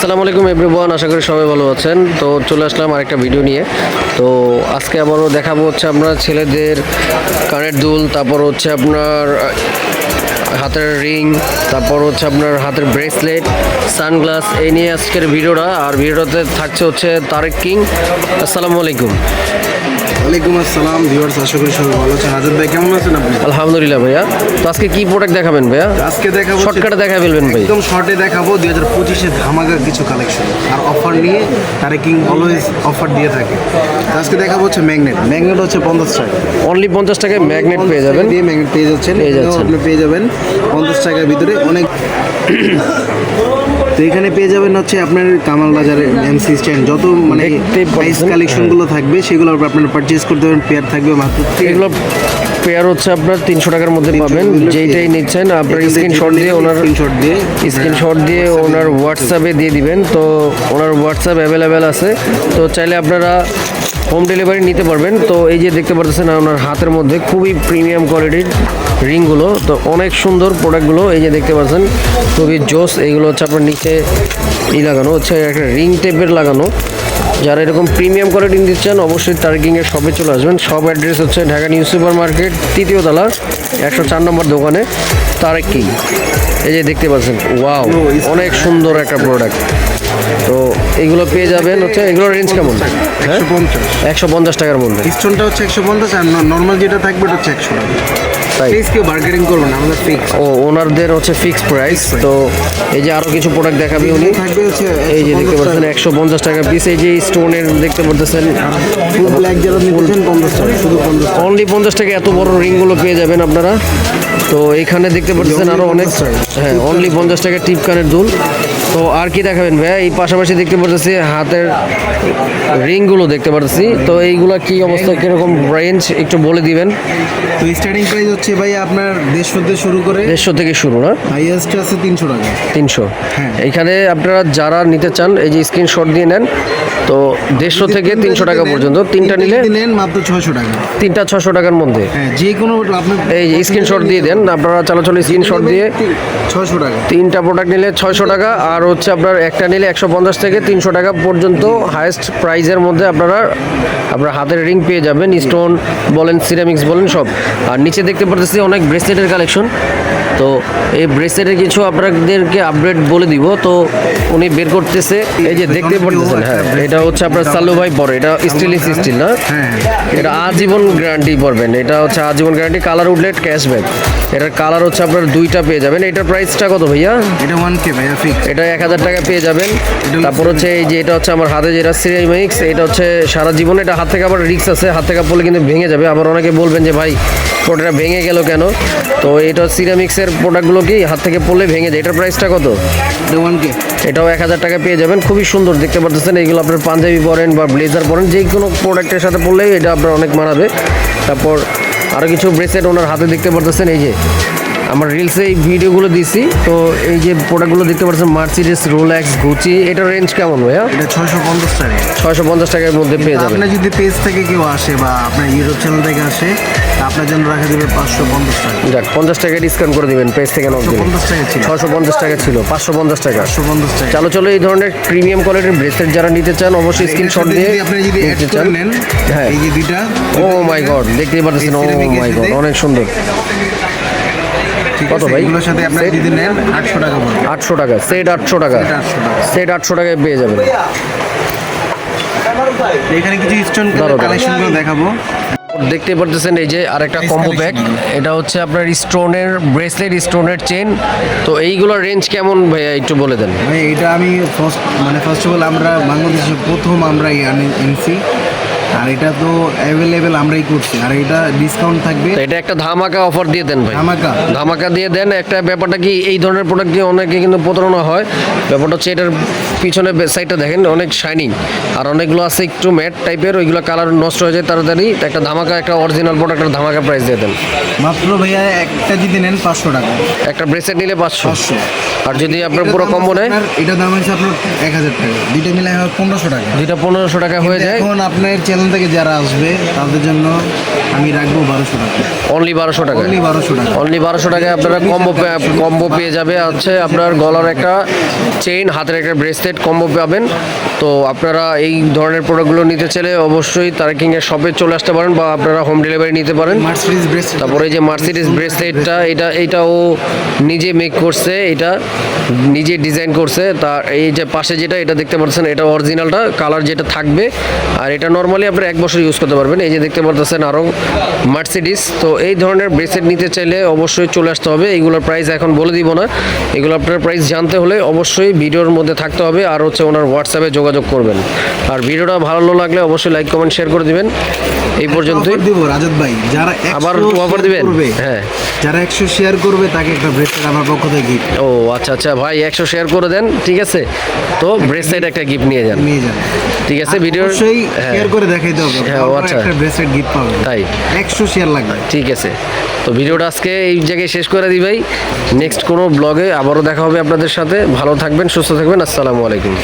আসসালামু আলাইকুম এভরিওয়ান, আশা করি সবাই ভালো আছেন। তো চলে আসলাম আরেকটা ভিডিও নিয়ে। তো আজকে আবারও দেখাবো হচ্ছে আপনার ছেলেদের কানের দুল, তারপর হচ্ছে আপনার হাতের রিং, তারপর হচ্ছে আপনার হাতের ব্রেসলেট, সানগ্লাস, এই নিয়ে আজকের ভিডিওটা। আর ভিডিওটাতে থাকছে হচ্ছে তারেক কিং। আসসালামু আলাইকুম। ওয়ালাইকুম আসসালাম ভিউয়ার্স আশা করি সবাই ভালো আছেন। আজাদ ভাই কেমন আছেন আপনি? আলহামদুলিল্লাহ ভাইয়া। তো আজকে কি প্রোডাক্ট দেখাবেন ভাইয়া? আজকে দেখাবো শর্টকাটে দেখা ফেলবেন ভাই। একদম শর্টে দেখাবো দুই হাজার পঁচিশে ধামাকা কিছু কালেকশন আর অফার নিয়ে তারা কিং অলওয়েজ অফার দিয়ে থাকে। আজকে দেখাবো হচ্ছে ম্যাগনেট ম্যাগনেট হচ্ছে পঞ্চাশ টাকা। অনলি পঞ্চাশ টাকায় ম্যাগনেট পেয়ে যাবেন। দিয়ে ম্যাগনেট পেয়ে যাচ্ছেন। আপনি পেয়ে যাবেন পঞ্চাশ টাকার ভিতরে। অনেক তো এখানে পেয়ে যাবেন হচ্ছে আপনার কামাল বাজারে এমসি স্ট্যান্ড যত মানে প্রাইস কালেকশনগুলো থাকবে সেগুলো আপনারা পারচেজ করতে পারবেন পেয়ার থাকবে মাত্র এগুলো পেয়ার হচ্ছে আপনার তিনশো টাকার মধ্যে পাবেন। যেইটাই নিচ্ছেন আপনার স্ক্রিনশট দিয়ে ওনার স্ক্রিনশট দিয়ে স্ক্রিনশট দিয়ে ওনার হোয়াটসঅ্যাপে দিয়ে দিবেন। তো ওনার হোয়াটসঅ্যাপ অ্যাভেলেবেল আছে। তো চাইলে আপনারা হোম ডেলিভারি নিতে পারবেন। তো এই যে দেখতে পারতেছেন ওনার হাতের মধ্যে খুবই প্রিমিয়াম কোয়ালিটির রিংগুলো তো অনেক সুন্দর প্রোডাক্টগুলো এই যে দেখতে পাচ্ছেন খুবই জোস। এইগুলো হচ্ছে আপনার নিচে ই লাগানো হচ্ছে একটা রিং টাইপের লাগানো। যারা এরকম প্রিমিয়াম কোয়ালিটি নিতে চান অবশ্যই টার্কিংয়ের শপে চলে আসবেন। সব অ্যাড্রেস হচ্ছে ঢাকা নিউ সুপার মার্কেট তৃতীয় তলা একশো চার নম্বর দোকানে তারেক কিং। এই যে দেখতে পাচ্ছেন ওয়াও অনেক সুন্দর একটা প্রোডাক্ট তো এগুলো পেয়ে যাবেন হচ্ছে এগুলোর রেঞ্জ কেমন? একশো পঞ্চাশ। একশো পঞ্চাশ টাকার মধ্যে। স্টোনটা হচ্ছে একশো পঞ্চাশ আর নর্মাল যেটা থাকবে এটা হচ্ছে একশো টাকা। তাই? কেউ বার্গেনিং করবে না আমাদের ফিক্স ও ওনারদের হচ্ছে ফিক্সড প্রাইস তো এই যে আরও কিছু প্রোডাক্ট দেখাবে উনি? এই যে দেখতে পাচ্ছেন একশো পঞ্চাশ টাকা পিস এই যে স্টোনের দেখতে পাচ্ছেন। অনলি পঞ্চাশ টাকা এত বড় রিংগুলো পেয়ে যাবেন আপনারা। তো এখানে দেখতে পাচ্ছেন আরও অনেক হ্যাঁ অনলি পঞ্চাশ টাকা টিপ কানের দুল। তো আর কি দেখাবেন ভাইয়া এই পাশাপাশি দেখতে পারতেছি হাতের রিংগুলো দেখতে পারতেছি। তো এইগুলো কি অবস্থা কীরকম রেঞ্জ একটু বলে দিবেন। তো স্টার্টিং প্রাইস হচ্ছে ভাই আপনার দেড়শো থেকে শুরু করে দেড়শো থেকে শুরু না? হাইয়েস্ট আছে তিনশো টাকা। তিনশো। হ্যাঁ। এখানে আপনারা যারা নিতে চান এই যে স্ক্রিনশট দিয়ে নেন। তো দেড়শো থেকে তিনশো টাকা পর্যন্ত তিনটা নিলে যদি মাত্র ছয়শো টাকা। তিনটা ছশো টাকার মধ্যে। হ্যাঁ যে কোনো আপনি এই যে স্ক্রিনশট দিয়ে দেন আপনারা চলাচল স্ক্রিনশট দিয়ে ছয়শো টাকা। তিনটা প্রোডাক্ট নিলে ছয়শো টাকা আর হচ্ছে আপনার একটা নিলে একশো পঞ্চাশ থেকে তিনশো টাকা পর্যন্ত হায়েস্ট প্রাইজের মধ্যে আপনারা আপনার হাতের রিং পেয়ে যাবেন স্টোন বলেন সিরামিক্স বলেন সব। আর নিচে দেখতে পারতেছি অনেক ব্রেসলেটের কালেকশন তো এই ব্রেসলেটের কিছু আপনাদেরকে আপডেট বলে দিব। তো উনি বের করতেছে এই যে দেখতে পারতেছেন হ্যাঁ এটা হচ্ছে আপনার সালু ভাই পরে এটা স্টিলিস স্টিল না? হ্যাঁ এটা আজীবন গ্যারান্টি পড়বেন এটা হচ্ছে আজীবন গ্যারান্টি কালার উডলেট ক্যাশব্যাক এটার কালার হচ্ছে আপনার দুইটা পেয়ে যাবেন। এটার প্রাইসটা কত ভাইয়া? এটা ওয়ান কে ভাইয়া ফিক্স এটা এক হাজার টাকা পেয়ে যাবেন। তারপর হচ্ছে এই যে এটা হচ্ছে আমার হাতে যেটা সিরামিক্স এটা হচ্ছে সারা জীবন এটা হাত থেকে আবার রিক্স আছে হাত থেকে পড়লে কিন্তু ভেঙে যাবে। আবার অনেকে বলবেন যে ভাই প্রোডাক্টটা ভেঙে গেল কেন? তো এটা সিরামিক্সের প্রোডাক্টগুলো কি হাত থেকে পড়লে ভেঙে যায়? এটার প্রাইসটা কত? কে এটাও এক হাজার টাকা পেয়ে যাবেন। খুবই সুন্দর দেখতে পাচ্ছেন এইগুলো আপনার পাঞ্জাবি পরেন বা ব্লেজার পরেন যে কোনো প্রোডাক্টের সাথে পরলেই এটা আপনার অনেক মানাবে। তারপর আরও কিছু ব্রেসলেট ওনার হাতে দেখতে পারতেছেন এই যে আমার রিলসে এই ভিডিওগুলো দিছি। তো এই যে প্রোডাক্টগুলো দেখতে পাচ্ছেন মার্সিডিস রোল্যাক্স গুচি এটার রেঞ্জ কেমন ভাইয়া? এটা ছয়শো পঞ্চাশ টাকা। ছয়শো পঞ্চাশ টাকার মধ্যে পেয়ে যাবেন। আপনার যদি পেজ থেকে কেউ আসে বা আপনার ইউটিউব চ্যানেল থেকে আসে তা আপনার জন্য রাখা দেবে পাঁচশো পঞ্চাশ টাকা। যাক পঞ্চাশ টাকা ডিসকাউন্ট করে দিবেন পেজ থেকে নক টাকা ছিল। ছশো পঞ্চাশ টাকা ছিল পাঁচশো পঞ্চাশ টাকা। পাঁচশো পঞ্চাশ টাকা। চলো চলো এই ধরনের প্রিমিয়াম কোয়ালিটির ব্রেসলেট যারা নিতে চান অবশ্যই স্ক্রিনশট সাথে দিয়ে আপনি যদি নিতে চান। হ্যাঁ। এই যে দুইটা ও মাই গড দেখতেই পাচ্ছেন ও মাই গড অনেক সুন্দর। কত ভাই? এগুলোর সাথে আপনি যদি নেন টাকা পড়বে। আটশো টাকা সেট আটশো টাকা। 800 টাকা। সেট আটশো টাকায় পেয়ে যাবেন। এখানে কিছু স্টোন। কালেকশনগুলো দেখাবো। দেখতে পারতেছেন এই যে আরেকটা কম্বো ব্যাগ এটা হচ্ছে আপনার স্টোনের ব্রেসলেট স্টোনের চেন তো এইগুলোর রেঞ্জ কেমন ভাইয়া একটু বলে দেন। এটা আমি ফার্স্ট মানে ফার্স্ট অফ অল আমরা বাংলাদেশে প্রথম আমরা এনেছি। আর এটা তো অ্যাভেলেবেল আমরাই করছি। আর এটা ডিসকাউন্ট থাকবে। এটা একটা ধামাকা অফার দিয়ে দেন ভাই। ধামাকা। ধামাকা দিয়ে দেন। একটা ব্যাপারটা কি এই ধরনের প্রোডাক্ট দিয়ে অনেকে কিন্তু প্রতারণা হয়। ব্যাপারটা হচ্ছে এটার পিছনে সাইডটা দেখেন অনেক শাইনিং আর অনেকগুলো আছে একটু ম্যাট টাইপের ওইগুলো কালার নষ্ট হয়ে যায় তাড়াতাড়ি। একটা ধামাকা একটা অরিজিনাল প্রোডাক্টের ধামাকা প্রাইস দিয়ে দেন। মাত্র ভাইয়া একটা যদি নেন পাঁচশো টাকা। একটা ব্রেসলেট নিলে পাঁচশো। আর যদি আপনার পুরো কম্বো নেয়? আপনার- দাম হচ্ছে আপনার এক হাজার টাকা। দুইটা মিলে পনেরোশো টাকা। দুইটা পনেরোশো টাকা হয়ে যায়। এখন আপনার চ্যানেল থেকে যারা আসবে তাদের জন্য আমি রাখব বারোশো টাকা। অনলি বারোশো টাকা অনলি বারোশো টাকা। অনলি বারোশো টাকায় আপনারা কম্বো কম্বো পেয়ে যাবে। হচ্ছে আপনার গলার একটা চেইন হাতের একটা ব্রেসলেট কম্বো পাবেন। তো আপনারা এই ধরনের প্রোডাক্টগুলো নিতে চাইলে অবশ্যই তারা কিংয়ের শপে চলে আসতে পারেন বা আপনারা হোম ডেলিভারি নিতে পারেন। তারপরে এই যে মার্সিডিস ব্রেসলেটটা এটা এটা ও নিজে মেক করছে। এটা নিজে ডিজাইন করছে। তার এই যে পাশে যেটা এটা দেখতে পাচ্ছেন এটা অরিজিনালটা কালার যেটা থাকবে। আর এটা নর্মালি আপনারা এক বছর ইউজ করতে পারবেন। এই যে দেখতে পাচ্ছেন আরও মার্সিডিস তো এই ধরনের ব্রেসলেট নিতে চাইলে অবশ্যই চলে আসতে হবে। এইগুলোর প্রাইস এখন বলে দিব না। এগুলো আপনার প্রাইস জানতে হলে অবশ্যই ভিডিওর মধ্যে থাকতে হবে আর হচ্ছে ওনার হোয়াটসঅ্যাপে যোগাযোগ করবেন। আর ভিডিওটা ভালো লাগলে অবশ্যই লাইক কমেন্ট শেয়ার করে দিবেন। এই পর্যন্তই। অফার দিব রাজত ভাই। যারা আবার 100 offer share দিবেন? হ্যাঁ। যারা একশো শেয়ার করবে তাকে একটা ব্রেসলেট আমার পক্ষ থেকে গিফট ও আচ্ছা আচ্ছা ভাই একশো শেয়ার করে দেন ঠিক আছে? তো ব্রেসলেট একটা গিফট নিয়ে যান। নিয়ে যান। ঠিক আছে ভিডিও শেয়ার করে দেখাইতে হবে হ্যাঁ, তারপর আচ্ছা। একটা ব্রেসলেট গিফট পাবেন। তাই? একশো শেয়ার লাগবে। ঠিক আছে। তো ভিডিওটা আজকে এই জায়গায় শেষ করে দিই ভাই। নেক্সট কোনো ব্লগে আবারও দেখা হবে আপনাদের সাথে। ভালো থাকবেন সুস্থ থাকবেন। আসসালামু আলাইকুম।